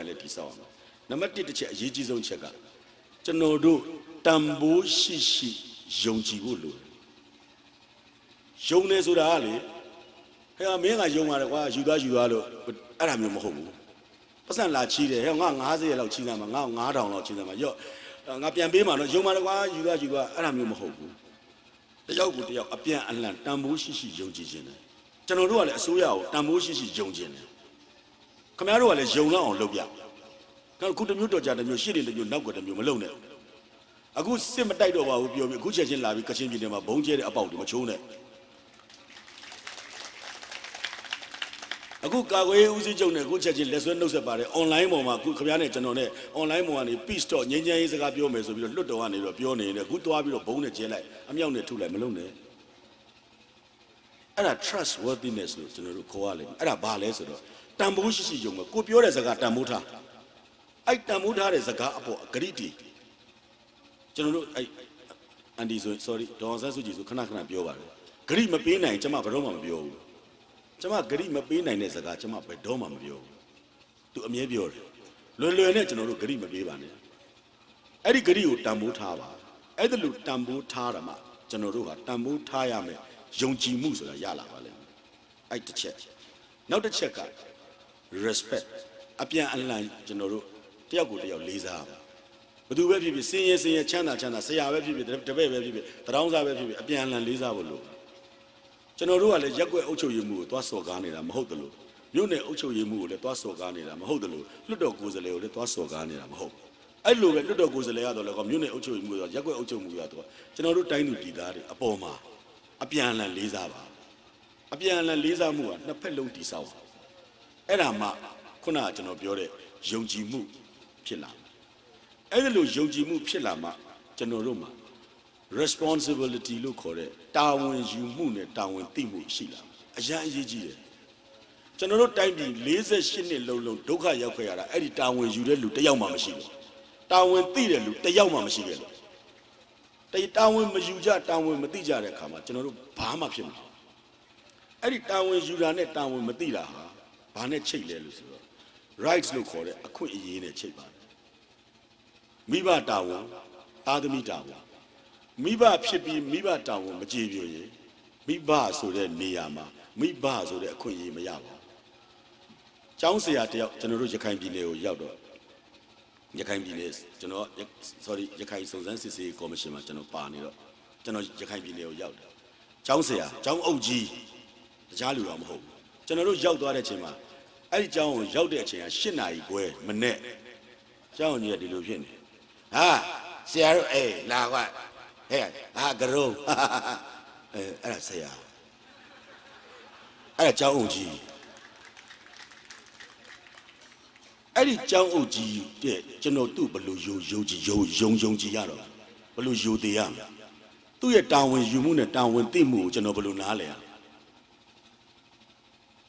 ရလည်းတည်ဆောက်အောင်နံပါတ်1တစ်ချက်အရေးကြီးဆုံးချက်ကကျွန်တော်တို့တန်ဖိုးရှိရှိယုံကြည်ဖို့လိုတယ်ယုံနေဆိုတာကလေဟဲ့မင်းကယုံပါတယ်ကွာယူသွားယူသွားလို့အဲ့ဒါမျိုးမဟုတ်ဘူးပတ်စံလာချီးတယ်ဟဲ့ငါ90လောက်ချီးသားမှာငါ9000လောက်ချီးသားမှာရော့ငါပြန်ပေးမှာတော့ယုံပါတယ်ကွာယူသွားယူသွားအဲ့ဒါမျိုးမဟုတ်ဘူးတယောက်ကိုတယောက်အပြန်အလှန်တန်ဖိုးရှိရှိယုံကြည်ခြင်းတယ်ကျွန်တော်တို့ကလည်းအစိုးရကိုတန်ဖိုးရှိရှိယုံခြင်းတယ် ခင်ဗျားတို့ကလည်းယုံလောက်အောင်လုပ်ပြကျွန်တော်ခုတစ်မျိုးတော်ကြတစ်မျိုးရှစ်တယ်တစ်မျိုးနောက်ကတစ်မျိုးမလုံနဲ့အခုစစ်မတိုက်တော့ပါဘူးပြောပြီးအခုချက်ချင်းလာပြီးကချင်ပြည်နယ်မှာဘုံကျဲတဲ့အပေါက်တွေမချိုးနဲ့အခုကာကွယ်ရေးဦးစီးချုပ်နဲ့အခုချက်ချင်းလက်ဆွဲနှုတ်ဆက်ပါတယ် online ပေါ်မှာအခုခင်ဗျားနဲ့ကျွန်တော်နဲ့ online ပေါ်ကနေ peace talk ငြိမ်းချမ်းရေးစကားပြောမယ်ဆိုပြီးတော့လွတ်တော်ကနေတော့ပြောနေတယ်အခုသွားပြီးတော့ဘုံနဲ့ကျဲလိုက်အမြောက်နဲ့ထုလိုက်မလုံးနဲ့ အဲ့ဒါ trust worthiness လို့ကျွန်တော်တို့ခေါ်ရလိမ့်မယ်အဲ့ဒါဘာလဲဆိုတော့တန်ဖိုးရှိရှိယုံမယ်ကိုပြောတဲ့စကားတန်ဖိုးထားအဲ့တန်ဖိုးထားတဲ့စကားအပေါ်အဂရိတီကျွန်တော်တို့အဲ့အန်ဒီဆို sorry ဒေါအောင်ဆန်းစုကြည်ဆိုခဏခဏပြောပါတယ်ဂရိမပေးနိုင်ကျွန်မဘယ်တော့မှမပြောဘူးကျမဂရိမပေးနိုင်တဲ့စကားကျမဘယ်တော့မှမပြောဘူး။ तू အမြဲပြောတယ်။လွယ်လွယ်နဲ့ကျွန်တော်တို့ဂရိမပေးပါနဲ့။အဲ့ဒီဂရိကိုတန်ဖိုးထားပါ။အဲ့ဒါလို့တန်ဖိုးထားတာမှကျွန်တော်တို့ကတန်ဖိုးထားရမယ်။ ယုံကြည်မှုဆိုတာရလာပါလိမ့်မယ်။အဲ့တစ်ချက်။နောက်တစ်ချက်က respect အပြန်အလှန်ကျွန်တော်တို့တယောက်ကိုတယောက်လေးစားပါ။ဘယ်သူပဲဖြစ်ဖြစ်စင်ရဲစင်ရဲချမ်းသာချမ်းသာဆရာပဲဖြစ်ဖြစ်တပည့်ပဲဖြစ်ဖြစ်တရောင်းစားပဲဖြစ်ဖြစ်အပြန်အလှန်လေးစားဖို့လိုတယ်ကျွန်တော်တို့ကလည်းရက်ွက်အုပ်ချုပ်ရေးမှုကိုသွားစော်ကားနေတာမဟုတ်တယ်လို့မြို့နယ်အုပ်ချုပ်ရေးမှုကိုလည်းသွားစော်ကားနေတာမဟုတ်တယ်လို့လွတ်တော်ကိုယ်စားလှယ်ကိုလည်းသွားစော်ကားနေတာမဟုတ်ဘူးအဲ့လိုပဲလွတ်တော်ကိုယ်စားလှယ်ရတော့လည်းကောမြို့နယ်အုပ်ချုပ်ရေးမှုဆိုရက်ွက်အုပ်ချုပ်မှုရတော့ကျွန်တော်တို့တိုင်းသူပြည်သားတွေအပေါ်မှာ အပြန်အလှန်လေးစားပါအပြန်အလှန်လေးစားမှုကနှစ်ဖက်လုံးတည်ဆောက်ပါအဲ့ဒါမှခုနကကျွန်တော်ပြောတဲ့ယုံကြည်မှုဖြစ်လာမယ်အဲ့ဒီလိုယုံကြည်မှုဖြစ်လာမှကျွန်တော်တို့မှာ responsibility လို့ခေါ်တဲ့တာဝန်ယူမှုနဲ့တာဝန်သိမှုရှိလာအရန်အရေးကြီးတယ်ကျွန်တော်တို့တိုင်းပြည်48နှစ်လုံးလုံးဒုက္ခရောက်ခဲ့ရတာအဲ့ဒီတာဝန်ယူတဲ့လူတစ်ယောက်မှမရှိဘူးတာဝန်သိတဲ့လူတစ်ယောက်မှမရှိခဲ့လို့ တေတာဝန်မယူကြတာဝန်မသိကြတဲ့အခါမှာကျွန်တော်တို့ဘာမှဖြစ်မှာအဲ့ဒီတာဝန်ယူတာနဲ့တာဝန်မသိတာဟာဘာနဲ့ချိတ်လဲလို့ဆိုတော့ rights လို့ခေါ်တဲ့အခွင့်အရေးနဲ့ချိတ်ပါတယ်မိဘတာဝန်သားသမီးတာဝန်မိဘဖြစ်ပြီးမိဘတောင်းကိုမကြည်ပြွရင်မိဘဆိုတဲ့နေရာမှာမိဘဆိုတဲ့အခွင့်အရေးမရပါဘူး။ကျောင်းဆရာတယောက်ကျွန်တော်တို့ရခိုင်ပြည်နယ်ကိုရောက်တော့ ရခိုင်ပြည်နယ်ကျွန်တော် sorry ရခိုင်စုံစမ်းစစ်ဆေးရေးကော်မရှင်မှာကျွန်တော်ပါနေတော့ကျွန်တော်ရခိုင်ပြည်နယ်ကိုရောက်တယ်။ကျောင်းဆရာကျောင်းအုပ်ကြီးတခြားလူတော့မဟုတ်ဘူး။ကျွန်တော်တို့ရောက်သွားတဲ့အချိန်မှာအဲ့ဒီကျောင်းကိုရောက်တဲ့အချိန်က8နာရီခွဲမနေ့ကျောင်းကြီးကဒီလိုဖြစ်နေ။ဟာဆရာတို့အေးလာကွာဟဲ့အာကရုံးအဲအဲ့ဒါဆရာအဲ့ဒါကျောင်းအုပ်ကြီး အဲ့ဒီကျောင်းအုပ်ကြီးတဲ့ကျွန်တော်သူ့ဘယ်လိုယုံယုံကြည်ယုံယုံယုံကြည်ရတော့ဘယ်လိုယုံသေးရမလဲသူ့ရဲ့တာဝန်ယူမှုနဲ့တာဝန်သိမှုကိုကျွန်တော်ဘယ်လိုနားလဲရ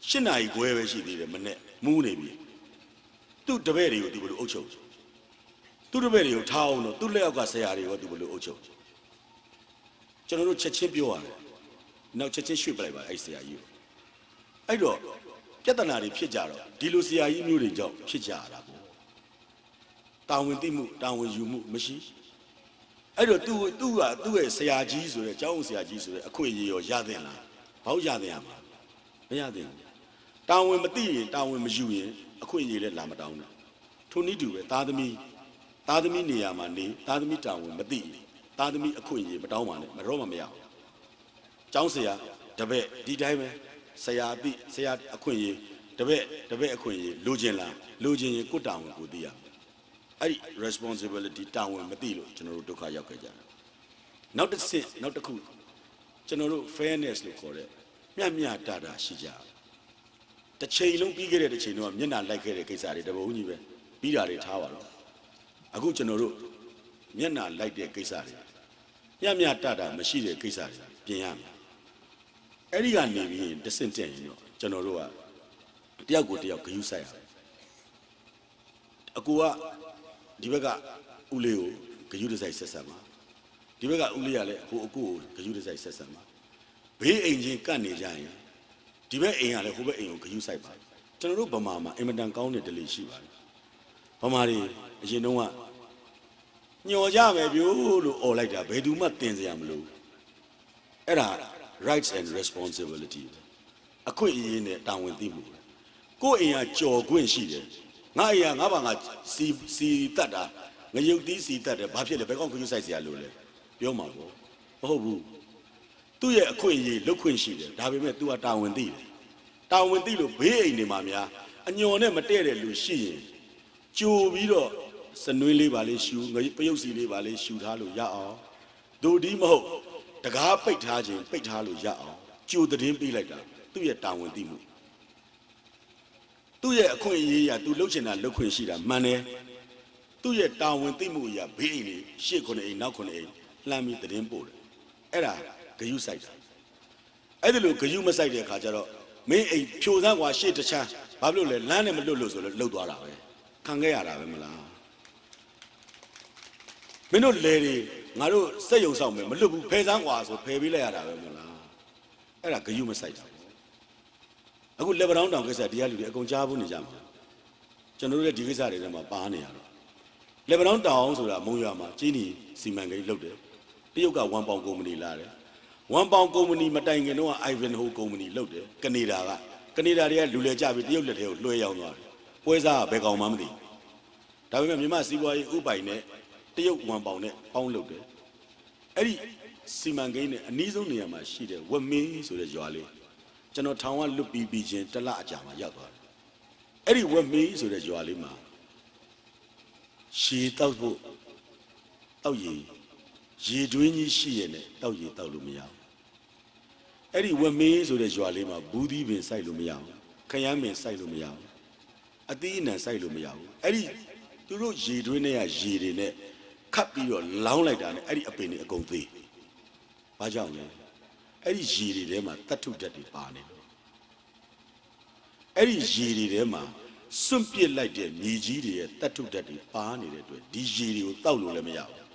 ရှင်းနာရီခွဲပဲရှိသေးတယ်မနေ့မူးနေပြီသူ့တပည့်တွေကိုသူဘယ်လိုအုပ်ချုပ်သူ့တပည့်တွေကိုထားအောင်တော့သူ့လက်အောက်ကဆရာတွေကိုသူဘယ်လိုအုပ်ချုပ်ကျွန်တော်တို့ချက်ချင်းပြောရတယ်နောက်ချက်ချင်းရွှေ့ပလိုက်ပါအဲ့ဆရာကြီးကိုအဲ့တော့ ပြဿနာတွေဖြစ်ကြတော့ဒီလိုဆရာကြီးမျိုးတွေကြောင့်ဖြစ်ကြရတာပေါ့တာဝန်သိမှုတာဝန်ယူမှုမရှိအဲ့တော့သူသူကသူ့ရဲ့ဆရာကြီးဆိုတဲ့ကျောင်းဆရာကြီးဆိုတဲ့အခွင့်အရေးရောရသင့်လားဘာလို့ရသင့်ရမှာမရသင့်ဘူးတာဝန်မသိရင်တာဝန်မယူရင်အခွင့်အရေးလည်းလာမတောင်းနဲ့ထိုနည်းတူပဲသားသမီးသားသမီးနေရာမှာနေသားသမီးတာဝန်မသိရင်သားသမီးအခွင့်အရေးမတောင်းပါနဲ့မတော့မှမရဘူး။ကျောင်းဆရာတပည့်ဒီတိုင်းပဲ ဆရာအသိဆရာအခွင့်အရေးတပည့်တပည့်အခွင့်အရေးလိုချင်လားလိုချင်ရင်ကိုယ်တာဝန်ကိုသိရမယ်။အဲ့ဒီ responsibility တာဝန်မသိလို့ကျွန်တော်တို့ဒုက္ခရောက်ခဲ့ကြတယ်။နောက်တစ်ဆင့်နောက်တစ်ခုကျွန်တော်တို့ fairness လို့ခေါ်တဲ့မျှမျှတတာရှိကြတယ်။တစ်ချိန်လုံးပြီးခဲ့တဲ့တစ်ချိန်တော့မျက်နှာလိုက်ခဲ့တဲ့ကိစ္စတွေတပုံကြီးပဲပြီးတာတွေထားပါတော့။အခုကျွန်တော်တို့မျက်နှာလိုက်တဲ့ကိစ္စတွေညံ့ညတတာမရှိတဲ့ကိစ္စတွေပြင်ရမယ် အဲ့ဒီကနေပြီးရင်တဆင့်တက်ရင်တော့ကျွန်တော်တို့ကတယောက်ကိုတယောက်ဂယုဆိုင်ရမယ်အကူကဒီဘက်ကဥလေးကိုဂယုတစိုက်ဆက်ဆက်မှာဒီဘက်ကဥလေးကလည်းဟိုအကူကိုဂယုတစိုက်ဆက်ဆက်မှာဘေးအိမ်ချင်းကတ်နေကြရင်ဒီဘက်အိမ်ကလည်းဟိုဘက်အိမ်ကိုဂယုဆိုင်ပါကျွန်တော်တို့ဗမာမှာအင်မတန်ကောင်းတဲ့ဒလိရှိပါတယ်ဗမာတွေအရင်တုန်းကညော်ကြမယ်ပြို့လို့អော်လိုက်တာဘယ်သူမှတင်စရာမလိုအဲ့ဒါ rights and responsibility အခွင့်အရေးနဲ့တာဝန်သိမှုကိုယ့်အိမ်ကကြော်ခွင့်ရှိတယ်ငါအိမ်ကငါဘာငါစီစီတတ်တာငရုတ်သီးစီတတ်တယ်ဘာဖြစ်လဲဘယ်ကောင်းခွင့်ဆိုင်စရာလိုလဲပြောမှာပေါ့မဟုတ်ဘူးသူ့ရဲ့အခွင့်အရေးလုတ်ခွင့်ရှိတယ်ဒါပေမဲ့ तू ကတာဝန်သိတယ်တာဝန်သိလို့ဘေးအိမ်တွေမှာများအညော်နဲ့မတည့်တဲ့လူရှိရင်ကြိုပြီးတော့စနွေးလေးပါလေးရှူငရုတ်ပရုပ်စီလေးပါလေးရှူထားလို့ရအောင်ဒိုဒီမဟုတ် တကားပိတ်ထားခြင်းပိတ်ထားလို့ရအောင်ကြိုသတင်းပေးလိုက်တာသူ့ရဲ့တာဝန်သိမှုသူ့ရဲ့အခွင့်အရေးအရသူလှုပ်ချင်တာလှုပ်ခွင့်ရှိတာမှန်တယ်သူ့ရဲ့တာဝန်သိမှုအရာဘေးအိမ်လေးရှေ့ခုနှစ်အိမ်နောက်ခုနှစ်အိမ်လှမ်းပြီးသတင်းပို့တယ်အဲ့ဒါဂယုစိုက်တာအဲ့ဒါလို့ဂယုမစိုက်တဲ့အခါကျတော့မင်းအိမ်ဖြိုစမ်းကွာရှေ့တစ်ချမ်းဘာဖြစ်လို့လဲလမ်းနဲ့မလွတ်လို့ဆိုလို့လှုပ်သွားတာပဲခံခဲ့ရတာပဲမလားမင်းတို့လေတွေ ငါတို့စက်ယုံဆောင်မယ်မလွတ်ဘူးဖယ်စမ်းကွာဆိုဖယ်ပေးလိုက်ရတာပဲမလားအဲ့ဒါဂယုမစိုက်တာအခုလက်ပတောင်းတောင်ကိစ္စတရားလူတွေအကုန်ကြားဖို့နေကြမှာကျွန်တော်တို့လည်းဒီကိစ္စတွေထဲမှာပါနေရတော့လက်ပတောင်းတောင်ဆိုတာမုံရွာမှာကြီးနီစီမံကိန်းလုပ်တယ်တရုတ်ကဝန်ပေါင်ကုမ္ပဏီလာတယ်ဝန်ပေါင်ကုမ္ပဏီမတိုင်ခင်တော့ Ivanhoe ကုမ္ပဏီလုပ်တယ်ကနေဒါကကနေဒါတွေကလူလဲကြပြီးတရုတ်လက်ထဲကိုလွှဲရောက်သွားတယ်ပွဲစားကဘယ်ကောင်မှမသိဒါပေမဲ့မြန်မာစီးပွားရေးဥပိုင်နဲ့ တရုတ်ဝန်ပေါင်နဲ့ပေါင်းလုပ်တယ်အဲ့ဒီစီမံကိန်းနဲ့အနည်းဆုံးနေရာမှာရှိတဲ့ဝက်မင်းဆိုတဲ့ရွာလေးကျွန်တော်ထောင်ကလွတ်ပြီးပြီးချင်းတစ်လအကြာမှာရောက်သွားတယ်အဲ့ဒီဝက်မီဆိုတဲ့ရွာလေးမှာရှည်တောက်ဖို့တောက်ရည်ရေတွင်းကြီးရှိရနဲ့တောက်ရည်တောက်လို့မရဘူးအဲ့ဒီဝက်မီဆိုတဲ့ရွာလေးမှာဘူးသီးပင်စိုက်လို့မရဘူးခရမ်းပင်စိုက်လို့မရဘူးအသီးအနှံစိုက်လို့မရဘူးအဲ့ဒီသူတို့ရေတွင်းတွေကရေတွေနဲ့ ခတ်ပြီးတော့လောင်းလိုက်တာနဲ့အဲ့ဒီအပင်တွေအကုန်သေးဘာကြောင့်လဲအဲ့ဒီရေတွေထဲမှာတတ်ထုဓာတ်တွေပါနေလို့အဲ့ဒီရေတွေထဲမှာစွန့်ပစ်လိုက်တဲ့မြေကြီးတွေရဲ့တတ်ထုဓာတ်တွေပါနေတဲ့အတွက်ဒီရေတွေကိုတောက်လို့လည်းမရဘူး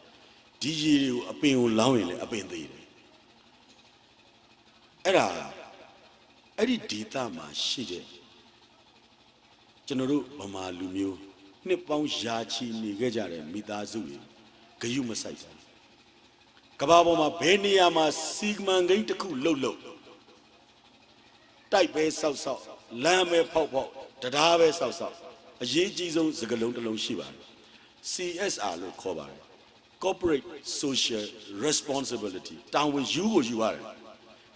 ဒီရေတွေကိုအပင်ကိုလောင်းရင်လည်းအပင်သေးတယ်အဲ့ဒါအဲ့ဒီဒေတာမှာရှိတဲ့ကျွန်တော်တို့ဗမာလူမျိုးနှစ်ပေါင်းယာချီနေခဲ့ကြတဲ့မိသားစုတွေ ဂယုမဆိုင်ဘူးကဘာပေါ်မှာဘယ်နေရာမှာစီမံကိန်းတစ်ခုလှုပ်လှုပ်တိုက်ပဲဆောက်ဆောက်လမ်းပဲဖောက်ဖောက်တရားပဲဆောက်ဆောက်အရေးကြီးဆုံးစကားလုံးတစ်လုံးရှိပါတယ် CSR လို့ခေါ်ပါတယ် corporate social responsibility တာဝန်ယူကိုယူရတယ်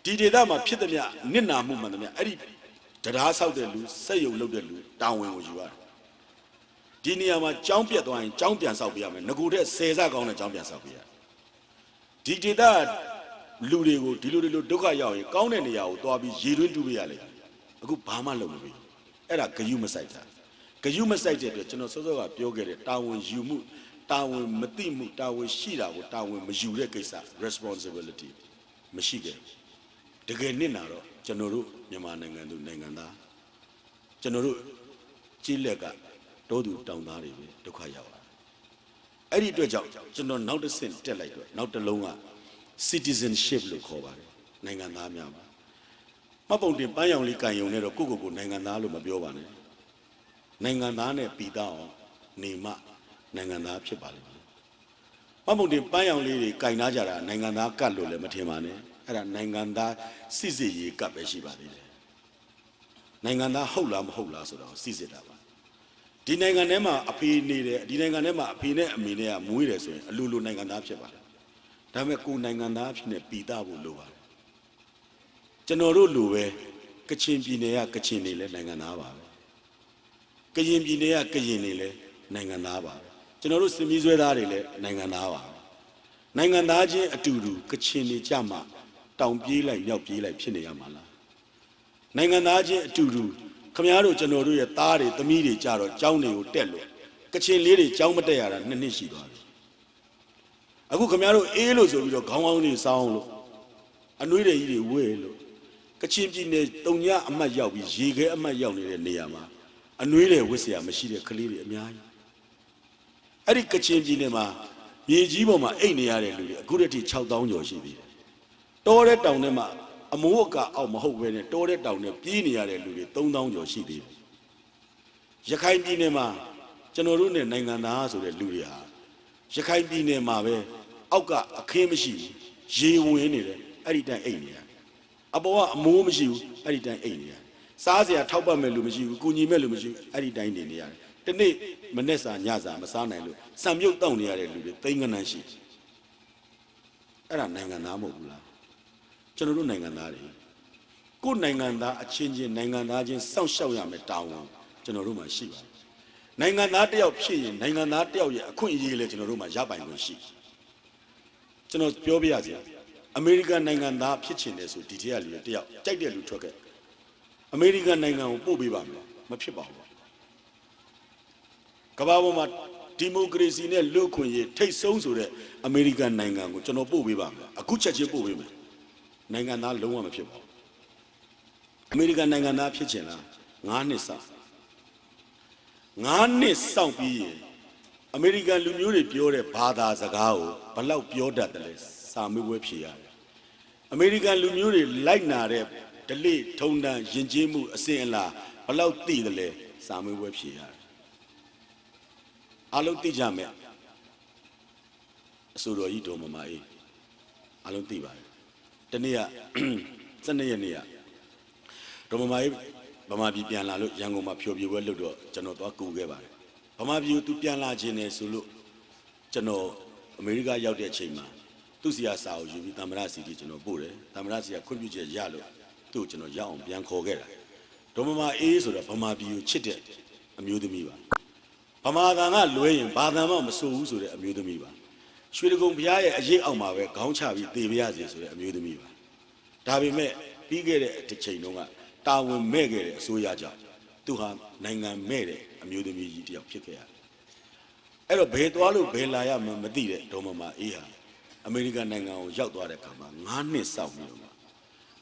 ဒီဒေသမှာဖြစ်သည်မြနစ်နာမှုမှန်သည်မြအဲ့ဒီတရားဆောက်တဲ့လူစက်ယုံလုပ်တဲ့လူတာဝန်ကိုယူရတယ် ဒီနေရာမှာကြောင်းပြတ်သွားရင်ကြောင်းပြန်ဆောက်ပြရမယ်ငကူတဲ့ဆယ်စကောင်းတဲ့ကြောင်းပြန်ဆောက်ပြရတယ်ဒီဒေတာလူတွေကိုဒီလိုဒီလိုဒုက္ခရောက်ရင်ကောင်းတဲ့နေရာကိုသွားပြီးရေတွင်းတူးပေးရလေအခုဘာမှလုပ်မပေးဘူးအဲ့ဒါဂယုမဆိုင်တာဂယုမဆိုင်တဲ့အတွက်ကျွန်တော်စောစောကပြောခဲ့တဲ့တာဝန်ယူမှုတာဝန်မသိမှုတာဝန်ရှိတာကိုတာဝန်မယူတဲ့ကိစ္စ responsibility မရှိခဲ့ဘူးတကယ်နစ်နာတော့ကျွန်တော်တို့မြန်မာနိုင်ငံသူနိုင်ငံသားကျွန်တော်တို့ကြီးလက်က တောသူတောင်သားတွေပဲဒုက္ခရောက်တာအဲ့ဒီအတွက်ကြောင့်ကျွန်တော်နောက်တစ်ဆင့်တက်လိုက်တော့နောက်တစ်လုံးက citizenship လို့ခေါ်ပါတယ်နိုင်ငံသားများပါမပုံတင်ပန်းရောင်လေးကန်ယုံနဲ့တော့ကိုယ့်ကိုယ်ကိုနိုင်ငံသားလို့မပြောပါနဲ့နိုင်ငံသားနဲ့ပြည်သားအောင်နေမှနိုင်ငံသားဖြစ်ပါလိမ့်မယ်မပုံတင်ပန်းရောင်လေးတွေကန်နာကြတာနိုင်ငံသားကတ်လို့လည်းမထင်ပါနဲ့အဲ့ဒါနိုင်ငံသားစစ်စစ်ရေးကတ်ပဲရှိပါသေးတယ်နိုင်ငံသားဟုတ်လားမဟုတ်လားဆိုတော့စစ်စစ်တာပါ ဒီနိုင်ငံထဲမှာအဖေနေတယ်ဒီနိုင်ငံထဲမှာအဖေနဲ့အမေနဲ့ကမွေးတယ်ဆိုရင်အလိုလိုနိုင်ငံသားဖြစ်ပါတယ်ဒါပေမဲ့ကိုယ်နိုင်ငံသားဖြစ်နေပြည်သားဖို့လိုပါတယ်ကျွန်တော်တို့လိုပဲကချင်ပြည်နယ်ကကချင်နေလဲနိုင်ငံသားပါပဲကရင်ပြည်နယ်ကကရင်နေလဲနိုင်ငံသားပါပဲကျွန်တော်တို့စင်မီးဆွဲသားတွေလဲနိုင်ငံသားပါပဲနိုင်ငံသားချင်းအတူတူကချင်နေကြမှာတောင်ပြေးလိုက်မြောက်ပြေးလိုက်ဖြစ်နေရမှာလားနိုင်ငံသားချင်းအတူတူ ခမည်းတော်ကျွန်တော်တို့ရဲ့သားတွေသမီးတွေကြတော့ကျောင်းတွေကိုတက်လို့ကချင်လေးတွေကျောင်းမတက်ရတာနှစ်နှစ်ရှိသွားပြီအခုခမည်းတော်အေးလို့ဆိုပြီးတော့ခေါင်းကောင်းတွေစောင်းလို့အနှွေးတွေကြီးတွေဝဲလို့ကချင်ပြည်နယ်တုံညအမတ်ရောက်ပြီးရေခဲအမတ်ရောက်နေတဲ့နေရာမှာအနှွေးတွေဝစ်เสียမရှိတဲ့ကလေးတွေအများကြီးအဲ့ဒီကချင်ပြည်နယ်မှာမြေကြီးပေါ်မှာအိတ်နေရတဲ့လူတွေအခုတည်းက6000ကျော်ရှိပြီတယ် တောတဲ့တောင်ထဲမှာ အမိုးအကာအောက်မဟုတ်ဘဲနဲ့တောတဲ့တောင်ထဲပြေးနေရတဲ့လူတွေ3000ကျော်ရှိသေးတယ်။ရခိုင်ပြည်နယ်မှာကျွန်တော်တို့နဲ့နိုင်ငံသားဆိုတဲ့လူတွေဟာရခိုင်ပြည်နယ်မှာပဲအောက်ကအခင်းမရှိဘူးရေဝင်နေတယ်အဲ့ဒီတိုင်းအိတ်နေရတယ်အပေါ်ကအမိုးမရှိဘူးအဲ့ဒီတိုင်းအိတ်နေရတယ်စားစရာထောက်ပံ့မဲ့လူမရှိဘူးကုညီမဲ့လူမရှိဘူးအဲ့ဒီတိုင်းနေနေရတယ်တနေ့မနေ့စာညစာမစားနိုင်လို့စံမြုပ်တောက်နေရတဲ့လူတွေသိန်းကနန်းရှိတယ်အဲ့ဒါနိုင်ငံသားမဟုတ်ဘူးလား ကျွန်တော်တို့နိုင်ငံသားတွေကိုယ်နိုင်ငံသားအချင်းချင်းနိုင်ငံသားချင်းစောင့်ရှောက်ရမယ်တာဝန်ကျွန်တော်တို့မှာရှိပါတယ်နိုင်ငံသားတစ်ယောက်ဖြစ်ရင်နိုင်ငံသားတစ်ယောက်ရဲ့အခွင့်အရေးလည်းကျွန်တော်တို့မှာရပိုင်ခွင့်ရှိတယ်ကျွန်တော်ပြောပြရစီအမေရိကန်နိုင်ငံသားဖြစ်ချင်တယ်ဆိုဒီတည်းကလူတွေတစ်ယောက်ကြိုက်တဲ့လူထွက်ခဲ့အမေရိကန်နိုင်ငံကိုပို့ပေးပါမယ်မဖြစ်ပါဘူးကမ္ဘာပေါ်မှာဒီမိုကရေစီနဲ့လူ့အခွင့်အရေးထိတ်ဆုံးဆိုတဲ့အမေရိကန်နိုင်ငံကိုကျွန်တော်ပို့ပေးပါမယ်အခုချက်ချင်းပို့ပေးမယ် နိုင်ငံသားလုံးဝမဖြစ်ပါဘူးအမေရိကန်နိုင်ငံသားဖြစ်ချင်လား9နှစ်စောင့်9နှစ်စောင့်ပြီးရင်အမေရိကန်လူမျိုးတွေပြောတဲ့ဘာသာစကားကိုဘယ်လောက်ပြောတတ်တယ်လဲစာမေးပွဲဖြေရတယ်အမေရိကန်လူမျိုးတွေလိုက်နာတဲ့ဒလိထုံတန်ယဉ်ကျေးမှုအစဉ်အလာဘယ်လောက်သိတယ်လဲစာမေးပွဲဖြေရတယ်အားလုံးသိကြမယ်အဆိုတော်ကြီးဒေါ်မမအေးအားလုံးသိပါတယ် တနေ့က12ရက်နေ့ကဒေါ်မမာကြီးဗမာပြည်ပြန်လာလို့ရန်ကုန်မှာဖြောပြပွဲလုပ်တော့ကျွန်တော်သွားကူခဲ့ပါတယ်ဗမာပြည်ကိုသူပြန်လာခြင်းနဲ့ဆိုလို့ကျွန်တော်အမေရိကရောက်တဲ့အချိန်မှာသူ့စီယာစာကိုယူပြီးတမရစီတီကျွန်တော်ပို့တယ်တမရစီကခွင့်ပြုချက်ရလို့သူ့ကိုကျွန်တော်ရအောင်ပြန်ခေါ်ခဲ့တာဒေါ်မမာအေးဆိုတော့ဗမာပြည်ကိုချစ်တဲ့အမျိုးသမီးပါဗမာတန်ကလွဲရင်ဘာတန်မှမဆိုဘူးဆိုတဲ့အမျိုးသမီးပါ ရွှေတကုံဘုရားရဲ့အရေးအောက်မှာပဲခေါင်းချပြီးသေပြရစီဆိုတဲ့အမျိုးသမီးပါဒါပေမဲ့ပြီးခဲ့တဲ့တစ်ချိန်တုန်းကတာဝန်မဲ့ခဲ့တဲ့အစိုးရကြောင့်သူဟာနိုင်ငံမဲ့တဲ့အမျိုးသမီးကြီးတစ်ယောက်ဖြစ်ခဲ့ရတယ်။အဲ့တော့ဘယ်သွားလို့ဘယ်လာရမှမသိတဲ့ဒေါ်မမအေးဟာအမေရိကန်နိုင်ငံကိုရောက်သွားတဲ့အခါမှာ9နှစ်စောင့်ပြီးတော့မှ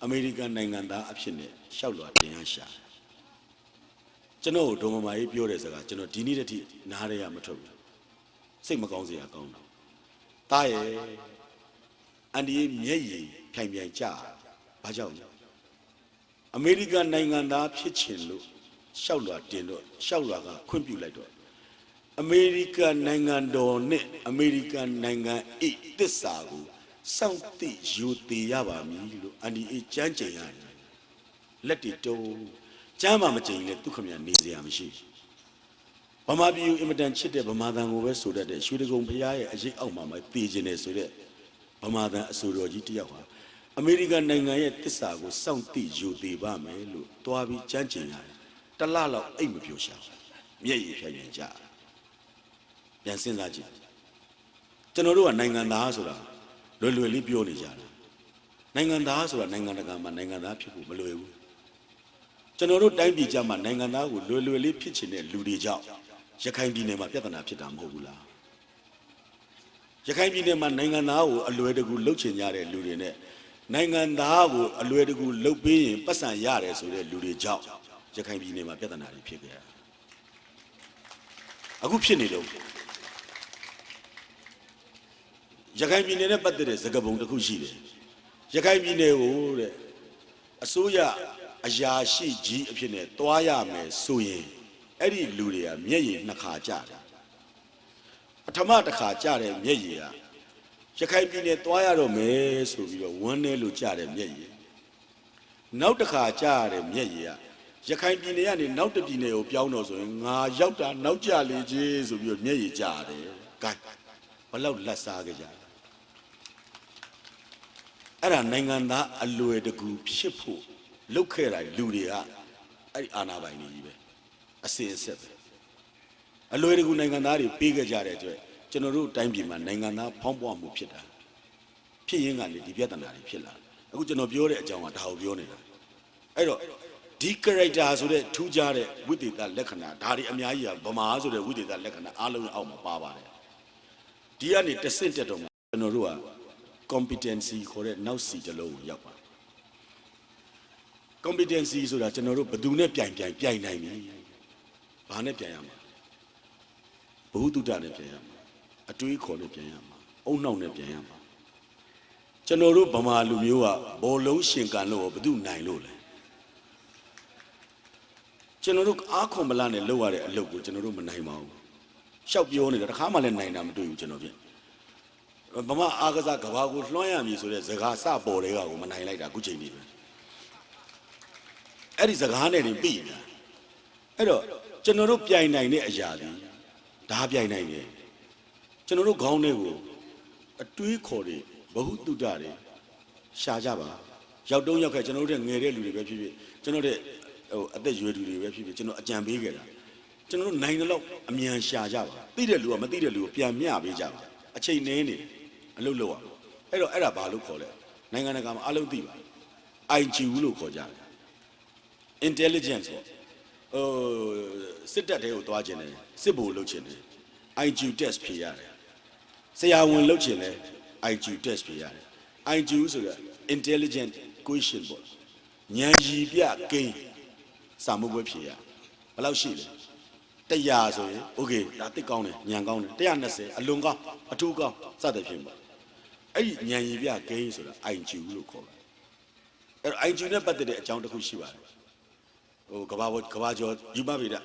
အမေရိကန်နိုင်ငံသားအဖြစ်နဲ့ရှောက်လွှာတင်ရရှာတယ်။ကျွန်တော်တို့ဒေါ်မမအေးပြောတဲ့စကားကျွန်တော်ဒီနေ့တည်းနားရရမထုတ်ဘူး။စိတ်မကောင်းစရာကောင်းတော့။ တားရဲ့အန်ဒီရဲ့မျက်ရည်ဖြိုင်ဖြိုင်ကြဘာကြောင့်လဲအမေရိကန်နိုင်ငံသားဖြစ်ချင်လို့ရှောက်လွှာတင်တော့ရှောက်လွှာကခွင့်ပြုလိုက်တော့အမေရိကန်နိုင်ငံတော်နဲ့အမေရိကန်နိုင်ငံအိတစ္ဆာကိုစောင့်သိယူတည်ရပါမည်လို့အန်ဒီအေကြမ်းကြင်ရတယ်လက်တီတုံးကြမ်းမှမကြင်ရင်လည်းဒုက္ခမြနေစရာမရှိဘူး ဗမာပြည်ကိုအင်မတန်ချစ်တဲ့ဗမာတန်ကိုပဲဆိုတတ်တဲ့ရွှေတကုံဖရားရဲ့အရေးအောက်မှာမတည်ခြင်းနဲ့ဆိုတဲ့ဗမာတန်အဆိုတော်ကြီးတစ်ယောက်ဟာအမေရိကန်နိုင်ငံရဲ့တစ္ဆာကိုစောင့်သိယူတည်ပါမယ်လို့တွားပြီးကြမ်းကြင်ရတယ်တလလောက်အိတ်မပြိုရှာမျက်ရည်ဖြတ်ရင်ကြပြန်စဉ်းစားကြည့်ကျွန်တော်တို့ကနိုင်ငံသားဆိုတာလွယ်လွယ်လေးပြောနေကြတာနိုင်ငံသားဆိုတာနိုင်ငံတကာမှာနိုင်ငံသားဖြစ်ဖို့မလွယ်ဘူးကျွန်တော်တို့တိုင်းပြည်ကြမှာနိုင်ငံသားကိုလွယ်လွယ်လေးဖြစ်ချင်တဲ့လူတွေကြောင့် ရခိုင်ပြည်နယ်မှာပြဿနာဖြစ်တာမဟုတ်ဘူးလားရခိုင်ပြည်နယ်မှာနိုင်ငံသားကိုအလွယ်တကူလှုပ်ချင်ကြတဲ့လူတွေနဲ့နိုင်ငံသားကိုအလွယ်တကူလှုပ်ပေးရင်ပတ်စံရတယ်ဆိုတဲ့လူတွေကြောင့်ရခိုင်ပြည်နယ်မှာပြဿနာတွေဖြစ်ခဲ့ရတာအခုဖြစ်နေလို့ရခိုင်ပြည်နယ်နဲ့ပတ်သက်တဲ့သကပုံတစ်ခုရှိတယ်ရခိုင်ပြည်နယ်ကိုတဲ့အစိုးရအရာရှိကြီးအဖြစ်နဲ့တွားရမယ်ဆိုရင် အဲ့ဒီလူတွေကမျက်ရည်နှစ်ခါကြတယ်ပထမတစ်ခါကြတဲ့မျက်ရည်ကရခိုင်ပြည်နယ်တွားရတော့မယ်ဆိုပြီးတော့ဝန်းနေလို့ကြတဲ့မျက်ရည်နောက်တစ်ခါကြရတဲ့မျက်ရည်ကရခိုင်ပြည်နယ်ကနေနောက်တစ်ပြည်နယ်ကိုပြောင်းတော့ဆိုရင်ငါရောက်တာနောက်ကြလေကြီးဆိုပြီးတော့မျက်ရည်ကြရတယ်။ဂိုင်းဘလောက်လက်စားကြကြလဲအဲ့ဒါနိုင်ငံသားအလွယ်တကူဖြစ်ဖို့လုတ်ခဲ့တာလူတွေကအဲ့ဒီအာနာပိုင်တွေကြီးပဲ အစင်အဆက်ပဲအလွယ်တကူနိုင်ငံသားတွေပေးခဲ့ကြတဲ့အတွက်ကျွန်တော်တို့တိုင်းပြည်မှာနိုင်ငံသားဖောင်းပွားမှုဖြစ်တာဖြစ်ရင်းကနေဒီပြဿနာတွေဖြစ်လာအခုကျွန်တော်ပြောတဲ့အကြောင်းကဒါကိုပြောနေတာအဲ့တော့ဒီ character ဆိုတဲ့ထူးခြားတဲ့ဝိသေသလက္ခဏာဒါတွေအများကြီးကဗမာဆိုတဲ့ဝိသေသလက္ခဏာအားလုံးအောက်မှာပါပါတယ်ဒီကနေတစ်ဆင့်တက်တော့မှကျွန်တော်တို့က competency ခေါ်တဲ့နောက်စီတစ်လုံးကိုရောက်ပါ competency ဆိုတာကျွန်တော်တို့ဘယ်သူနဲ့ပြိုင်ပြိုင်ပြိုင်နိုင်ပြီ ဘာနဲ့ပြိုင်ရမှာဘုဟုတုတနဲ့ပြိုင်ရမှာအတွေးခေါ်နဲ့ပြိုင်ရမှာအုံနှောက်နဲ့ပြိုင်ရမှာကျွန်တော်တို့ဗမာလူမျိုးကဘောလုံးရှင်ကန်လို့ဘယ်သူနိုင်လို့လဲကျွန်တော်တို့အားခွန်မလားနဲ့လုပ်ရတဲ့အလုပ်ကိုကျွန်တော်တို့မနိုင်ပါဘူးရှောက်ပြောနေတာတခါမှလည်းနိုင်တာမတွေ့ဘူးကျွန်တော်ဖြင့်ဗမာအားကစားကဘာကိုလွှမ်းရမည်ဆိုတဲ့ဇကာစပေါ်တဲ့ကကိုမနိုင်လိုက်တာအခုချိန်ကြီးပဲအဲ့ဒီဇကာနဲ့နေပြီညာအဲ့တော့ ကျွန်တော်တို့ပြိုင်နိုင်တဲ့အရာဒီဒါပြိုင်နိုင်တယ်ကျွန်တော်တို့ခေါင်းထဲကိုအတွေးခေါ်တွေဘ ഹു တုတ္တတွေရှာကြပါရောက်တုံးရောက်ခဲ့ကျွန်တော်တို့တဲ့ငယ်တဲ့လူတွေပဲဖြစ်ဖြစ်ကျွန်တော်တဲ့ဟိုအသက်ရွယ်သူတွေပဲဖြစ်ဖြစ်ကျွန်တော်အကြံပေးခဲ့တာကျွန်တော်တို့နိုင်တဲ့လောက်အမြန်ရှာကြပါသိတဲ့လူကမသိတဲ့လူကိုပြန်မျှပေးကြပါအချိန်နည်းနေအလုပ်လုပ်အောင်အဲ့တော့အဲ့ဒါဘာလို့ခေါ်လဲနိုင်ငံတကာမှာအလုပ်သိပါ IQ လို့ခေါ်ကြတယ် intelligence ပေါ့ ဟိုစစ်တပ်တဲကိုသွားခြင်းတယ်စစ်ဘိုလ်လုပ်ခြင်းတယ် IQ test ဖြေရတယ်ဆရာဝန်လုပ်ခြင်းတယ် IQ test ဖြေရတယ် IQ ဆိုတော့ intelligent question ပေါ့ဉာဏ်ရည်ပြကိန်းစာမုပ်ပွဲဖြေရဘယ်လောက်ရှိလဲ100ဆိုရင် okay ဒါတိတ်ကောင်းတယ်ဉာဏ်ကောင်းတယ်120အလွန်ကောင်းအထူးကောင်းစသဖြင့်ပေါ့အဲ့ဒီဉာဏ်ရည်ပြကိန်းဆိုတာ IQ လို့ခေါ်ပါတယ်အဲ့တော့ IQ နဲ့ပတ်သက်တဲ့အကြောင်းတစ်ခုရှိပါတယ် ဟိုကဘာဘောကဘာကျော်ယူမဗေဒ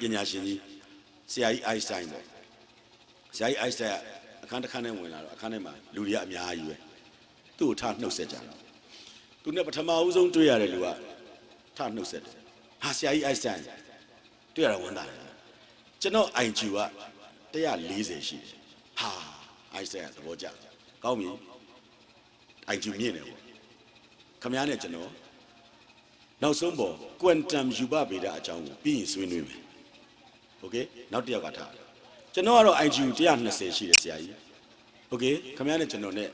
ပညာရှင်ကြီးဆရာကြီး Einstein ပေါ့ဆရာကြီး Einstein ကအခန်းတစ်ခန်းနဲ့ဝင်လာတော့အခန်းထဲမှာလူတွေကအများကြီးပဲသူ့ကိုထနှုတ်ဆက်ကြတယ်သူနဲ့ပထမဦးဆုံးတွေ့ရတဲ့လူကထနှုတ်ဆက်တယ်ဟာဆရာကြီး Einstein တွေ့ရတာဝန်တာတယ်ကျွန်တော် IQ က140ရှိတယ်ဟာ Einstein ကသဘောကျတယ်ကောင်းပြီ IQ မြင့်တယ်ပေါ့ခမ ्या နဲ့ကျွန်တော် နောက်ဆုံးပေါ် quantum ယူပဗေဒအကြောင်းကိုပြီးရင်ဆွေးနွေးမယ်โอเคနောက်တစ်ယောက်ကထားကျွန်တော်ကတော့ IQ 120ရှိတယ်ဆရာကြီးโอเคခမ ्या နဲ့ကျွန်တော်နဲ့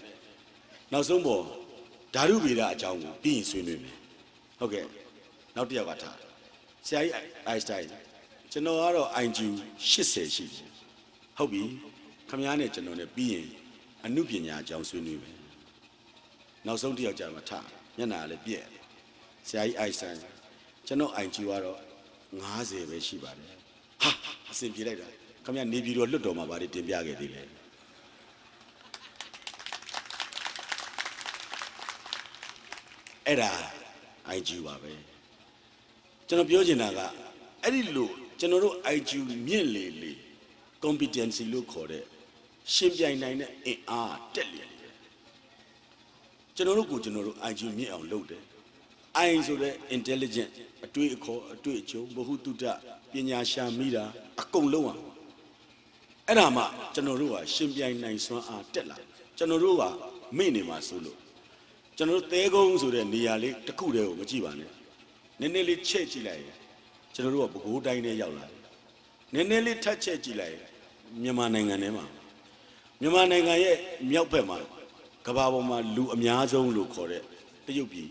နောက်ဆုံးပေါ်ဓာတုဗေဒအကြောင်းကိုပြီးရင်ဆွေးနွေးမယ်ဟုတ်ကဲ့နောက်တစ်ယောက်ကထားဆရာကြီး Einstein ကျွန်တော်ကတော့ IQ 80ရှိတယ်ဟုတ်ပြီခမ ्या နဲ့ကျွန်တော်နဲ့ပြီးရင်အမှုပညာအကြောင်းဆွေးနွေးမယ်နောက်ဆုံးတစ်ယောက်ကြာမှာထမျက်နှာလည်းပြည့်တယ် ဆရာကြီး Einstein ကျွန်တော် IQ ကတော့90ပဲရှိပါတယ်ဟာအဆင်ပြေလိုက်တာခမ ्या နေပြည်တော်လွတ်တော်မှာဗာတင်ပြခဲ့သေးတယ်အဲ့ဒါ IQ ပါပဲကျွန်တော်ပြောချင်တာကအဲ့ဒီလိုကျွန်တော်တို့ IQ မြင့်လေလေ competency လို့ခေါ်တဲ့ရှင်ပြိုင်နိုင်တဲ့အင်အားတက်လေလေကျွန်တော်တို့ကိုကျွန်တော်တို့ IQ မြင့်အောင်လုပ်တယ် I ဆိုတဲ့ intelligent အတွေ့အခေါ်အတွေ့အကြုံဘ ഹു တုတပညာရှာမိတာအကုန်လုံးအောင်အဲ့ဒါမှကျွန်တော်တို့ကရှင်ပြိုင်နိုင်စွမ်းအားတက်လာကျွန်တော်တို့ကမိနေမှာဆိုလို့ကျွန်တော်တို့သဲကုန်းဆိုတဲ့နေရာလေးတစ်ခုတည်းကိုမကြည့်ပါနဲ့နည်းနည်းလေးချက်ကြည့်လိုက်ရင်ကျွန်တော်တို့ကပဲခူးတိုင်းထဲရောက်လာတယ်နည်းနည်းလေးထပ်ချက်ကြည့်လိုက်ရင်မြန်မာနိုင်ငံထဲမှာမြန်မာနိုင်ငံရဲ့မြောက်ဘက်မှာကမ္ဘာပေါ်မှာလူအများဆုံးလို့ခေါ်တဲ့တရုတ်ပြည်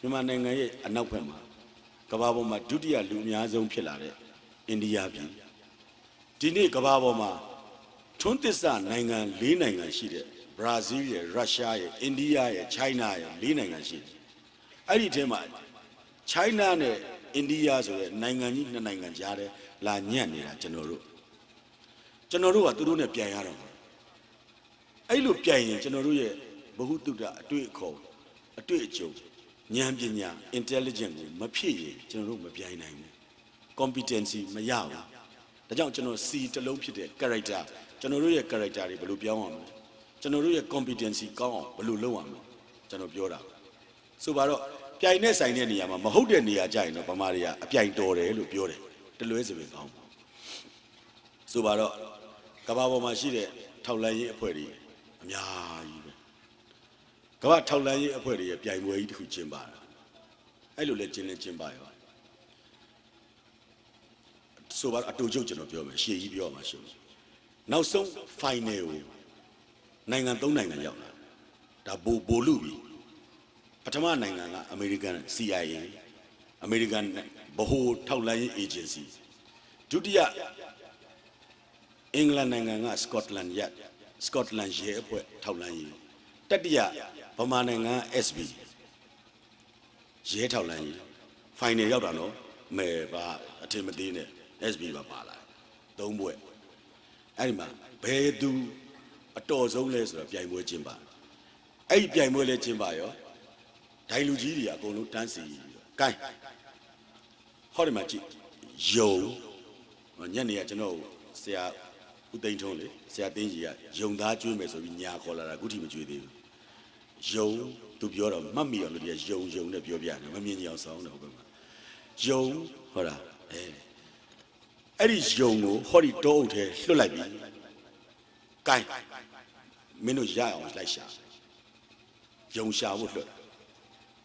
မြန်မာနိုင်ငံရဲ့အနောက်ဘက်မှာကမ္ဘာပေါ်မှာဒုတိယလူအများဆုံးဖြစ်လာတဲ့အိန္ဒိယပြည်ဒီနေ့ကမ္ဘာပေါ်မှာထွန်းသစ္စာနိုင်ငံ၄နိုင်ငံရှိတဲ့ဘရာဇီးရယ်ရုရှားရယ်အိန္ဒိယရယ်ချိုင်းနာရယ်၄နိုင်ငံရှိတယ်အဲ့ဒီအထဲမှာ China နဲ့ India ဆိုတဲ့နိုင်ငံကြီးနှစ်နိုင်ငံကြားထဲလာညံ့နေတာကျွန်တော်တို့ကျွန်တော်တို့ကသူတို့နဲ့ပြန်ရတော့မှာအဲ့လိုပြန်ရင်ကျွန်တော်တို့ရဲ့ဘ ഹു တုတအတွေ့အခေါ်အတွေ့အကြုံ ဉာဏ်ပညာ intelligent ကိုမဖြစ်ရင်ကျွန်တော်တို့မပြိုင်နိုင်ဘူး competency မရဘူးဒါကြောင့်ကျွန်တော် C တစ်လုံးဖြစ်တဲ့ character ကျွန်တော်တို့ရဲ့ character တွေဘယ်လိုပြောင်းအောင်လဲကျွန်တော်တို့ရဲ့ competency ကောင်းအောင်ဘယ်လိုလုပ်အောင်လဲကျွန်တော်ပြောတာဆိုပါတော့ပြိုင်နဲ့ဆိုင်တဲ့နေရာမှာမဟုတ်တဲ့နေရာကြရင်တော့ဗမာတွေကအပြိုင်တော်တယ်လို့ပြောတယ်တလွဲစပင်ကောင်းဆိုပါတော့ကမ္ဘာပေါ်မှာရှိတဲ့ထောက်လန်းရေးအဖွဲ့တွေအများကြီးပဲ ကမ္ဘာထောက်လန်းရေးအဖွဲ့တွေရဲ့ပြိုင်ပွဲကြီးတစ်ခုကျင်းပတာအဲ့လိုလဲကျင်းလဲကျင်းပရောဆိုပါတော့အတူချုပ်ကျွန်တော်ပြောမယ်ရှေ့ကြီးပြောမှာရှုပ်နောက်ဆုံး final ကိုနိုင်ငံသုံးနိုင်ငံရောက်လာဒါဘိုဘိုလူပြီပထမနိုင်ငံကအမေရိကန် CIA အမေရိကန်ဗဟိုထောက်လှမ်းရေး agency ဒုတိယအင်္ဂလန်နိုင်ငံကစကော့တလန်ရက်စကော့တလန်ရဲအဖွဲ့ထောက်လှမ်းရေးတတိယ ဗမာနိုင်ငံက SB ရဲထောက်လှမ်းရေး final ရောက်တာနော်မဲပါအထင်မသေးနဲ့ SB ပါပါလာသုံးဘွဲ့အဲ့ဒီမှာဘယ်သူအတော်ဆုံးလဲဆိုတော့ပြိုင်ပွဲကျင်းပါအဲ့ဒီပြိုင်ပွဲလဲကျင်းပါရောဒိုင်လူကြီးတွေကအကုန်လုံးတန်းစီပြီးတော့ကဲဟောဒီမှာကြည့်ယုံညနေကကျွန်တော်ဆရာဦးသိန်းထုံးလေဆရာတင်းကြီးကယုံသားကျွေးမယ်ဆိုပြီးညာခေါ်လာတာအခုထိမကျွေးသေးဘူး ယုံသူပြောတော့မှတ်မိအောင်လို့ဒီကယုံယုံနဲ့ပြောပြတယ်မမြင်ကြအောင်ဆောင်းတယ်ဟိုဘက်မှာယုံဟုတ်လားအဲအဲ့ဒီယုံကိုဟောဒီတောအုပ်ထဲလွတ်လိုက်ပြီကဲမင်းတို့ရအောင်လိုက်ရှာယုံရှာဖို့လွတ်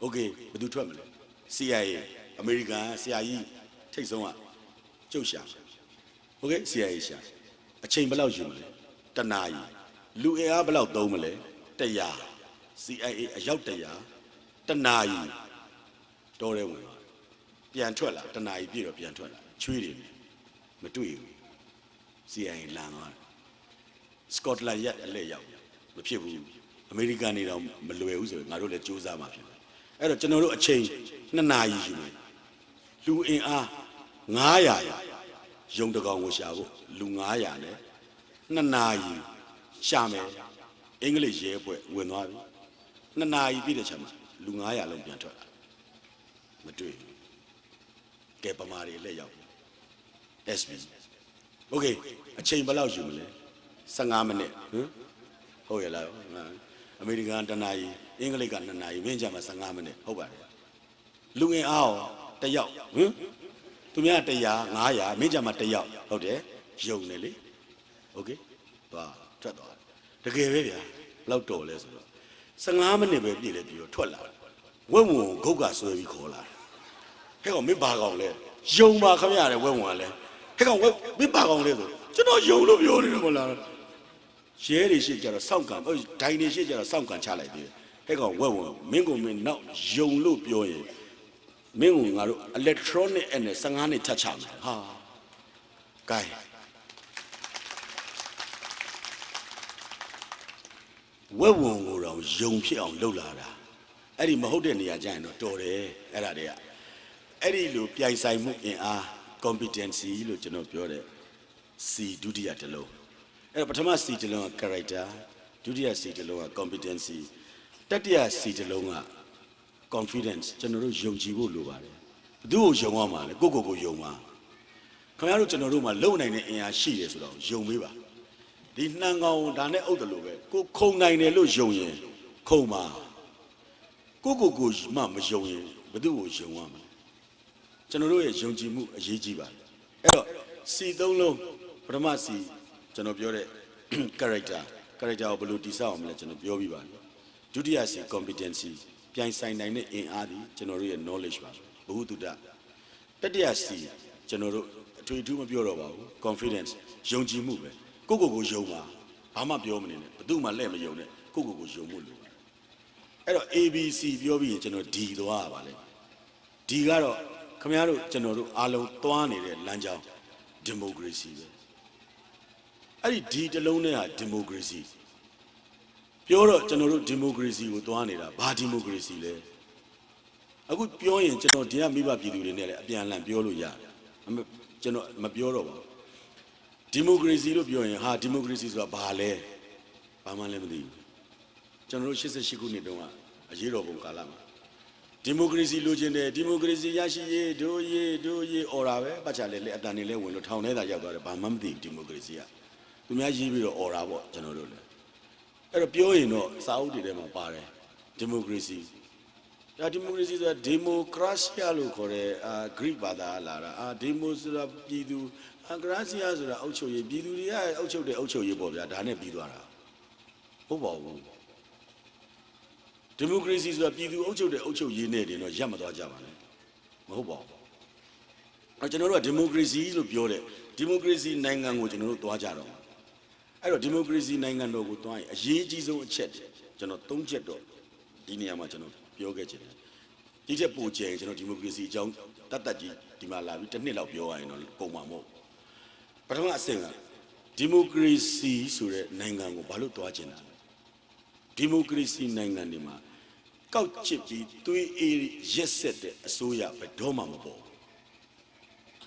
โอเคဘယ်သူထွက်မလဲ CIA အမေရိကန်ဆရာကြီးထိတ်ဆုံးကကျုပ်ရှာโอเค CIA ရှာအချိန်ဘယ်လောက်ယူမလဲတနာရီလူအင်အားဘယ်လောက်သုံးမလဲ100 CIA အယောက်100တနာရီတော်တယ်ဝင်သွားပြန်ထွက်လာတနာရီပြည့်တော့ပြန်ထွက်လာချွေးတယ်မတွေ့ဘူး CIA လန်သွားစကော့တလန်ရက်အလဲရောက်မဖြစ်ဘူးအမေရိကန်နေတော့မလွယ်ဘူးဆိုရင်ငါတို့လည်းစူးစမ်းမှာဖြစ်တယ်အဲ့တော့ကျွန်တော်တို့အချိန်2နာရီယူမယ်လူအင်အား900ရုံတကောင်ကိုရှာဖို့လူ900နဲ့2နာရီရှာမယ်အင်္ဂလိပ်ရဲပွဲဝင်သွားပြီ နှစ်နာရီပြည့်တဲ့ချိန်မှာလူ900လုံးပြန်ထွက်လာမတွေ့ကဲပမာတွေလက်ရောက် SB Okay အချိန်ဘယ်လောက်ယူမလဲ15မိနစ်ဟမ်ဟုတ်ရလားအမေရိကန်တနာရီအင်္ဂလိပ်က2နာရီဝင်းချမှာ15မိနစ်ဟုတ်ပါတယ်လူငင်အားရောတယောက်ဟမ်သူများ100 900မင်းချမှာတယောက်ဟုတ်တယ်ယုံတယ်လေ Okay သွားထွက်သွားတကယ်ပဲဗျာဘလောက်တော်လဲဆိုတော့ 15မိနစ်ပဲပြည့်လဲပြီးတော့ထွက်လာဝက်ဝုံဂုတ်ကဆွဲပြီးခေါ်လာဟဲ့ကောင်မင်းဘာကောင်လဲယုံပါခမရတယ်ဝက်ဝုံကလည်းဟဲ့ကောင်ဝက်မင်းဘာကောင်လဲဆိုကျွန်တော်ယုံလို့ပြောနေတယ်မဟုတ်လားရဲတွေရှိကြတော့စောင့်ကံဟိုဒိုင်တွေရှိကြတော့စောင့်ကံချလိုက်သေးတယ်ဟဲ့ကောင်ဝက်ဝုံမင်းကမင်းနောက်ယုံလို့ပြောရင်မင်းကငါတို့ electronic နဲ့15နှစ်ထပ်ချမယ်ဟာ gain ဝက်ဝုံကိုတော့ယုံဖြစ်အောင်လှုပ်လာတာအဲ့ဒီမဟုတ်တဲ့နေရာကျရင်တော့တော်တယ်အဲ့ဒါတွေကအဲ့ဒီလိုပြိုင်ဆိုင်မှုအင်အား competency လို့ကျွန်တော်ပြောတဲ့ C ဒုတိယတစ်လုံးအဲ့တော့ပထမ C တစ်လုံးက character ဒုတိယ C တစ်လုံးက competency တတိယ C တစ်လုံးက confidence ကျွန်တော်တို့ယုံကြည်ဖို့လိုပါတယ်ဘယ်သူ့ကိုယုံရမှာလဲကိုယ့်ကိုယ်ကိုယုံပါခင်ဗျားတို့ကျွန်တော်တို့မှာလုံနိုင်တဲ့အင်အားရှိတယ်ဆိုတော့ယုံပေးပါ ဒီနှံကောင်ဒါနဲ့အုပ်တယ်လို့ပဲကိုခုံနိုင်တယ်လို့ယုံရင်ခုံပါကိုယ့်ကိုယ်ကိုမှမယုံရင်ဘယ်သူ့ကိုယုံရမှာလဲကျွန်တော်တို့ရဲ့ယုံကြည်မှုအရေးကြီးပါတယ်အဲ့တော့ C သုံးလုံးပထမ C ကျွန်တော်ပြောတဲ့ character character ကိုဘယ်လိုတည်ဆောက်အောင်မလဲကျွန်တော်ပြောပြီးပါပြီဒုတိယ C competency ပြိုင်ဆိုင်နိုင်တဲ့အင်အားဒီကျွန်တော်တို့ရဲ့ knowledge ပါဘဟုတုတတတိယ C ကျွန်တော်တို့အထွေအထူးမပြောတော့ပါဘူး confidence ယုံကြည်မှုပဲ ကိုယ့်ကိုယ်ကိုယုံပါဘာမှပြောမနေနဲ့ဘယ်သူမှလက်မယုံနဲ့ကိုယ့်ကိုယ်ကိုယုံမှုလို့အဲ့တော့ ABC ပြောပြီးရင်ကျွန်တော် D သွားရပါလိမ့်ဒီကတော့ခမရတို့ကျွန်တော်တို့အားလုံးသွားနေတဲ့လမ်းကြောင်းဒီမိုကရေစီပဲအဲ့ဒီဒီတစ်လုံးနဲ့ဟာဒီမိုကရေစီပြောတော့ကျွန်တော်တို့ဒီမိုကရေစီကိုသွားနေတာဘာဒီမိုကရေစီလဲအခုပြောရင်ကျွန်တော်ဒီကမိဘပြည်သူတွေနဲ့လည်းအပြန်အလှန်ပြောလို့ရတယ်အမကျွန်တော်မပြောတော့ပါဘူး ဒီမိုကရေစီလို့ပြောရင်ဟာဒီမိုကရေစီဆိုတာဘာလဲဘာမှလည်းမသိဘူးကျွန်တော်တို့88ခုနှစ်တုန်းကအရေးတော်ပုံကာလမှာဒီမိုကရေစီလိုချင်တယ်ဒီမိုကရေစီရရှိရေးဒိုးရေးဒိုးရေးអော်တာပဲပတ်ချလဲလဲအတန်နေလဲဝင်လို့ထောင်ထဲသာရောက်သွားတယ်ဘာမှမသိဘူးဒီမိုကရေစီကသူများရေးပြီးတော့អော်တာပေါ့ကျွန်တော်တို့လည်းအဲ့တော့ပြောရင်တော့စာအုပ်တွေထဲမှာပါတယ်ဒီမိုကရေစီဒါဒီမိုကရေစီဆိုတာဒီမိုကရေစီလို့ခေါ်တဲ့အာဂရိဘာသာလာတာအာဒီမိုဆိုတာပြည်သူ အာဂရစီယာဆိုတာအုပ်ချုပ်ရေးပြည်သူတွေကအုပ်ချုပ်တဲ့အုပ်ချုပ်ရေးပေါ့ဗျာဒါနဲ့ပြီးသွားတာဟုတ်ပါဘူးဒီမိုကရေစီဆိုတာပြည်သူအုပ်ချုပ်တဲ့အုပ်ချုပ်ရေးနဲ့တင်တော့ရပ်မသွားကြပါနဲ့မဟုတ်ပါဘူးအဲကျွန်တော်တို့ကဒီမိုကရေစီလို့ပြောတဲ့ဒီမိုကရေစီနိုင်ငံကိုကျွန်တော်တို့သွားကြတော့မှာအဲ့တော့ဒီမိုကရေစီနိုင်ငံတော်ကိုသွားရင်အရေးကြီးဆုံးအချက်ကျွန်တော်သုံးချက်တော့ဒီနေရာမှာကျွန်တော်ပြောခဲ့ချင်တယ်ဒီချက်ပိုကျရင်ကျွန်တော်ဒီမိုကရေစီအကြောင်းတတ်တတ်ကြီးဒီမှာလာပြီးတစ်နှစ်လောက်ပြောရရင်တော့ပုံမှာမဟုတ် ပထမအဆင့်ကဒီမိုကရေစီဆိုတဲ့နိုင်ငံကိုဘာလို့သွားကျင်တာလဲဒီမိုကရေစီနိုင်ငံတွေမှာကောက်ချစ်ပြီးသွေးအေးရက်ဆက်တဲ့အစိုးရဘယ်တော့မှမပေါ်ဘူး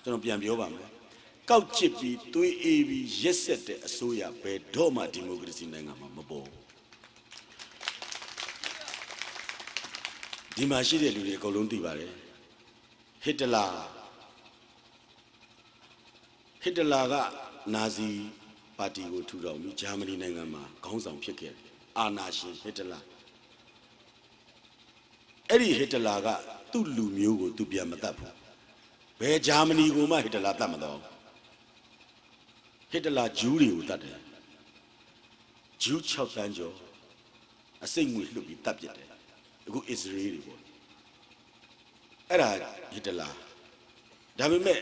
ကျွန်တော်ပြန်ပြောပါမယ်ကောက်ချစ်ပြီးသွေးအေးပြီးရက်ဆက်တဲ့အစိုးရဘယ်တော့မှဒီမိုကရေစီနိုင်ငံမှာမပေါ်ဘူးဒီမှာရှိတဲ့လူတွေအကုန်လုံးသိပါတယ်ဟစ်တလာ ဟစ်တလာကနာဇီပါတီကိုထူထောင်ပြီးဂျာမနီနိုင်ငံမှာခေါင်းဆောင်ဖြစ်ခဲ့တယ်အာနာရှင်ဟစ်တလာအဲ့ဒီဟစ်တလာကသူ့လူမျိုးကိုသူပြန်မတတ်ဘူးဘယ်ဂျာမနီကိုမှဟစ်တလာတတ်မတော့ဟစ်တလာဂျူးတွေကိုတတ်တယ်ဂျူး6တန်းကျော်အစိတ်ငွေလွတ်ပြီးတတ်ပြစ်တယ်အခုအစ္စရေးတွေပေါ့အဲ့ဒါဟစ်တလာဒါပေမဲ့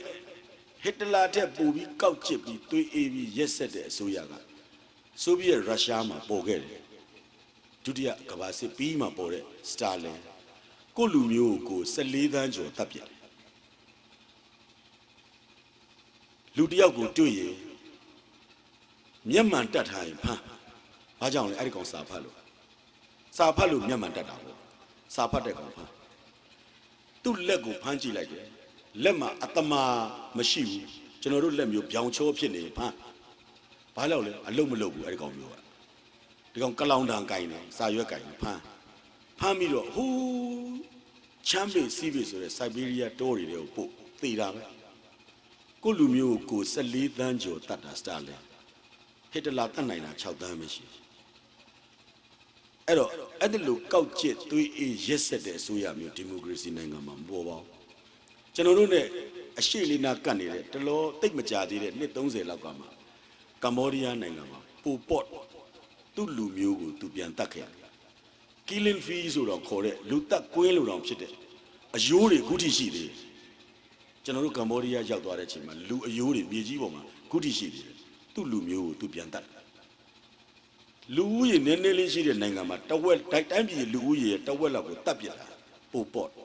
ဟစ်တလာတဲ့ပူပြီးကောက်ကျစ်ပြီးသွေးအေးပြီးရက်ဆက်တဲ့အစိုးရကဆိုဗီယက်ရုရှားမှာပေါ်ခဲ့တယ်ဒုတိယကမ္ဘာစစ်ပြီးမှပေါ်တဲ့စတာလင်ကိုယ့်လူမျိုးကို14သန်းကျော်တပ်ပြစ်တယ်လူတစ်ယောက်ကိုတွေ့ရင်မျက်မှန်တက်ထားရင်ဖမ်းဘာကြောင့်လဲအဲ့ဒီကောင်စာဖတ်လို့စာဖတ်လို့မျက်မှန်တက်တာပေါ့စာဖတ်တဲ့ကောင်ဖမ်းသူ့လက်ကိုဖမ်းကြည့်လိုက်တယ် လက်မှာအတမာမရှိဘူးကျွန်တော်တို့လက်မျိုးပြောင်ချောဖြစ်နေဖမ်းဘာလို့လဲအလုံးမလုံးဘူးအဲ့ဒီကောင်မျိုးကဒီကောင်ကလောင်တန်ကင်တယ်စာရွက်ကင်တယ်ဖမ်းဖမ်းပြီးတော့ဟူးချမ်းပေစီးပေဆိုတဲ့စိုက်ဘေးရီးယားတောတွေတွေကိုပို့သေတာပဲကိုယ့်လူမျိုးကို14သန်းကျော်တတ်တာစတာလင်ဟစ်တလာတတ်နိုင်တာ6သန်းပဲရှိတယ်အဲ့တော့အဲ့ဒီလိုကောက်ကျစ်သွေးအေးရက်ဆက်တဲ့အစိုးရမျိုးဒီမိုကရေစီနိုင်ငံမှာမပေါ်ပါဘူး ကျွန်တော်တို့ ਨੇ အရှိလေးနာကတ်နေတဲ့တလောတိတ်မကြသေးတဲ့နှစ်30လောက်ကမှကမ္ဘောဒီးယားနိုင်ငံမှာပူပေါ့တ်သူ့လူမျိုးကိုသူပြန်တတ်ခဲ့တယ် killing fee ဆိုတော့ခေါ်တဲ့လူတက်ကွင်းလိုတောင်ဖြစ်တဲ့အယိုးတွေအခုထိရှိသေးတယ်ကျွန်တော်တို့ကမ္ဘောဒီးယားရောက်သွားတဲ့အချိန်မှာလူအယိုးတွေမြေကြီးပေါ်မှာအခုထိရှိသေးတယ်သူ့လူမျိုးကိုသူပြန်တတ်တယ်လူဦးရေနည်းနည်းလေးရှိတဲ့နိုင်ငံမှာတဝက်တိုက်တိုင်းပြည်လူဦးရေရဲ့တဝက်လောက်ကိုတတ်ပြစ်တာပိုပေါ့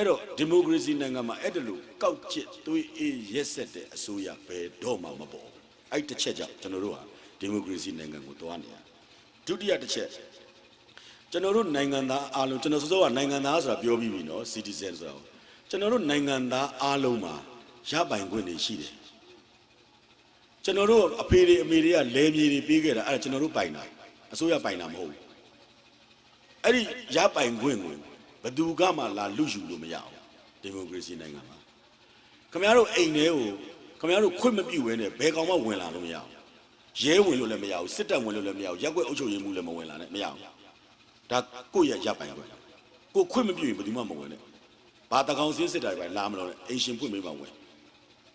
အဲ့တော့ဒီမိုကရေစီနိုင်ငံမှာအဲ့ဒါလိုကောက်ကျစ်သွေးအေးရက်ဆက်တဲ့အစိုးရဘယ်တော့မှမပေါ်အဲ့တစ်ချက်ကြောင့်ကျွန်တော်တို့ဟာဒီမိုကရေစီနိုင်ငံကိုတွားနေရဒုတိယတစ်ချက်ကျွန်တော်တို့နိုင်ငံသားအားလုံးကျွန်တော်စောစောကနိုင်ငံသားဆိုတာပြောပြီးပြီနော် citizen ဆိုတာကိုကျွန်တော်တို့နိုင်ငံသားအားလုံးမှာရပိုင်ခွင့်တွေရှိတယ်ကျွန်တော်တို့အဖေတွေအမေတွေကလဲမြေတွေပေးခဲ့တာအဲ့ဒါကျွန်တော်တို့ပိုင်တာအစိုးရပိုင်တာမဟုတ်ဘူးအဲ့ဒီရပိုင်ခွင့်ကို ဘယ်သူကမှလာလူယူလို့မရအောင်ဒီမိုကရေစီနိုင်ငံမှာခင်ဗျားတို့အိမ်ထဲကိုခင်ဗျားတို့ခွင့်မပြုဘဲနဲ့ဘယ်ကောင်မှဝင်လာလို့မရအောင်ရဲဝင်လို့လည်းမရဘူးစစ်တပ်ဝင်လို့လည်းမရဘူးရက်ွက်အုပ်ချုပ်ရေးမှုလည်းမဝင်လာနဲ့မရဘူးဒါကိုယ့်ရဲ့ရပ်ပိုင်ခွင့်ကိုခွင့်မပြုရင်ဘယ်သူမှမဝင်နဲ့ဘာတကောင်စင်းစစ်တိုင်ပဲလာမလို့နဲ့အင်ရှင်ဖွင့်ပေးမှဝင်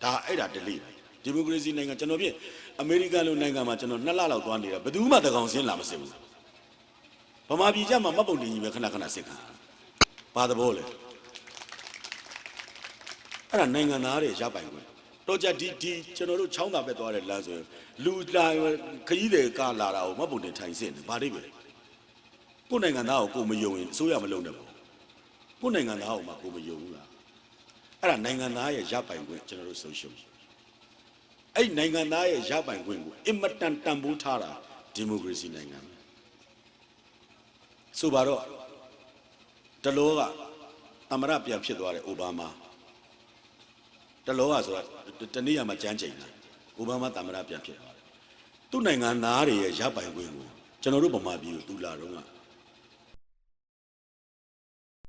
ဒါအဲ့ဒါဒလိဒီမိုကရေစီနိုင်ငံကျွန်တော်ပြည့်အမေရိကန်လိုနိုင်ငံမှာကျွန်တော်နှစ်လလောက်သွားနေတာဘယ်သူမှတကောင်စင်းလာမစစ်ဘူးဗမာပြည်ကြမှာမတ်ပုံတင်ကြီးပဲခဏခဏစစ်ခံ ဘာသဘောလဲအဲ့ဒါနိုင်ငံသားတွေရပ်ပိုင်ခွင့်တော့ကြဒီဒီကျွန်တော်တို့ချောင်းသာပဲသွားတဲ့လမ်းဆိုရင်လူလာခကြီးတွေကလာတာကိုမတ်ပုံတင်ထိုင်စစ်နေဘာတွေပဲကိုယ်နိုင်ငံသားကိုကိုမယုံရင်အစိုးရမလုပ်နဲ့ပေါ့ကိုယ်နိုင်ငံသားကိုမှကိုမယုံဘူးလားအဲ့ဒါနိုင်ငံသားရဲ့ရပိုင်ခွင့်ကျွန်တော်တို့ဆုံးရှုံးအဲ့ဒီနိုင်ငံသားရဲ့ရပိုင်ခွင့်ကိုအင်မတန်တန်ဖိုးထားတာဒီမိုကရေစီနိုင်ငံပဲဆိုပါတော့ တလောကသမရပြန်ဖြစ်သွားတဲ့အိုဘားမားတလောကဆိုတာတနေ့ရမှာကြမ်းချိန်တာအိုဘားမားသမရပြန်ဖြစ်သွားတယ်သူ့နိုင်ငံသားတွေရဲ့ရပိုင်ခွင့်ကိုကျွန်တော်တို့ဗမာပြည်ကိုသူလာတော့က